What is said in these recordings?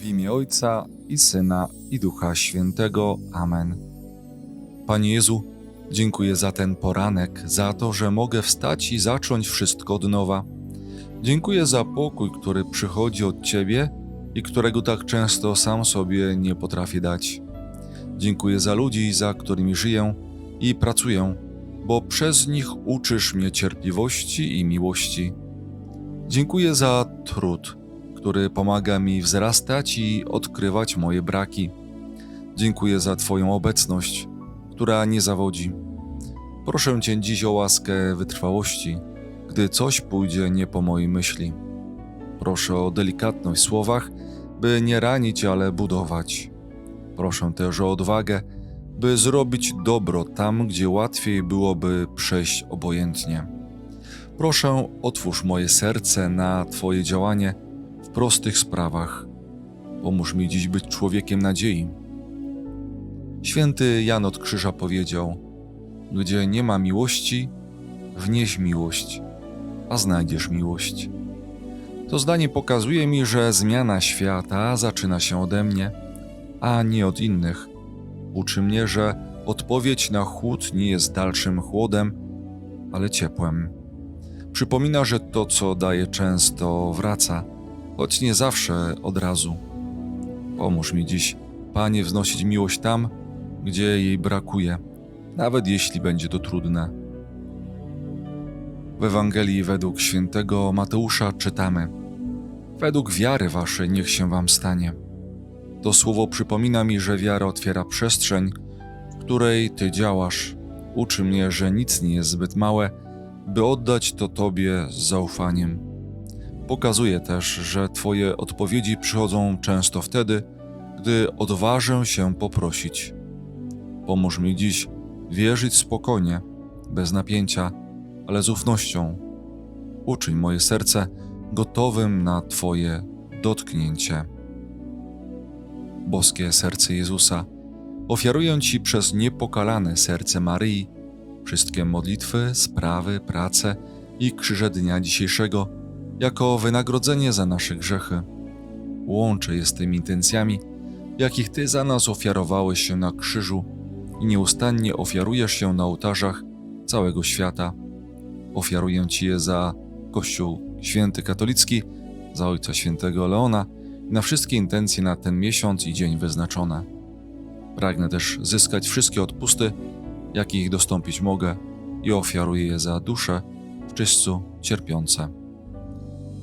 W imię Ojca i Syna i Ducha Świętego. Amen. Panie Jezu, dziękuję za ten poranek, za to, że mogę wstać i zacząć wszystko od nowa. Dziękuję za pokój, który przychodzi od Ciebie i którego tak często sam sobie nie potrafię dać. Dziękuję za ludzi, za którymi żyję i pracuję, bo przez nich uczysz mnie cierpliwości i miłości. Dziękuję za trud, który pomaga mi wzrastać i odkrywać moje braki. Dziękuję za Twoją obecność, która nie zawodzi. Proszę Cię dziś o łaskę wytrwałości, gdy coś pójdzie nie po mojej myśli. Proszę o delikatność w słowach, by nie ranić, ale budować. Proszę też o odwagę, by zrobić dobro tam, gdzie łatwiej byłoby przejść obojętnie. Proszę, otwórz moje serce na Twoje działanie prostych sprawach. Pomóż mi dziś być człowiekiem nadziei. Święty Jan od Krzyża powiedział: Gdzie nie ma miłości, wnieś miłość, a znajdziesz miłość. To zdanie pokazuje mi, że zmiana świata zaczyna się ode mnie, a nie od innych. Uczy mnie, że odpowiedź na chłód nie jest dalszym chłodem, ale ciepłem. Przypomina, że to, co daje często, wraca, choć nie zawsze od razu. Pomóż mi dziś, Panie, wznosić miłość tam, gdzie jej brakuje, nawet jeśli będzie to trudne. W Ewangelii według świętego Mateusza czytamy: Według wiary waszej niech się wam stanie. To słowo przypomina mi, że wiara otwiera przestrzeń, w której ty działasz. Uczy mnie, że nic nie jest zbyt małe, by oddać to tobie z zaufaniem. Pokazuje też, że twoje odpowiedzi przychodzą często wtedy, gdy odważę się poprosić. Pomóż mi dziś wierzyć spokojnie, bez napięcia, ale z ufnością. Uczyń moje serce gotowym na Twoje dotknięcie. Boskie serce Jezusa, ofiaruję Ci przez niepokalane serce Maryi wszystkie modlitwy, sprawy, prace i krzyże dnia dzisiejszego jako wynagrodzenie za nasze grzechy. Łączę je z tymi intencjami, jakich Ty za nas ofiarowałeś się na krzyżu i nieustannie ofiarujesz się na ołtarzach całego świata. Ofiaruję Ci je za Kościół Święty Katolicki, za Ojca Świętego Leona i na wszystkie intencje na ten miesiąc i dzień wyznaczone. Pragnę też zyskać wszystkie odpusty, jakich dostąpić mogę i ofiaruję je za dusze w czyśćcu cierpiące.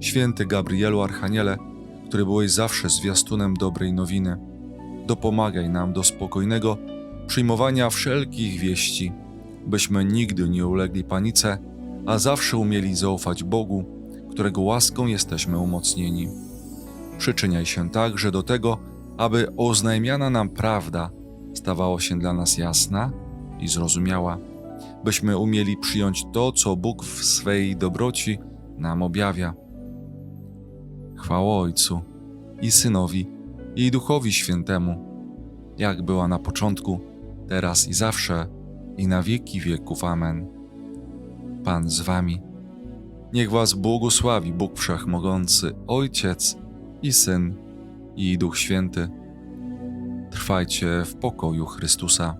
Święty Gabrielu Archaniele, który byłeś zawsze zwiastunem dobrej nowiny, dopomagaj nam do spokojnego przyjmowania wszelkich wieści, byśmy nigdy nie ulegli panice, a zawsze umieli zaufać Bogu, którego łaską jesteśmy umocnieni. Przyczyniaj się także do tego, aby oznajmiana nam prawda stawała się dla nas jasna i zrozumiała, byśmy umieli przyjąć to, co Bóg w swej dobroci nam objawia. Chwała Ojcu i Synowi i Duchowi Świętemu, jak była na początku, teraz i zawsze, i na wieki wieków. Amen. Pan z wami. Niech was błogosławi Bóg Wszechmogący, Ojciec i Syn i Duch Święty. Trwajcie w pokoju Chrystusa.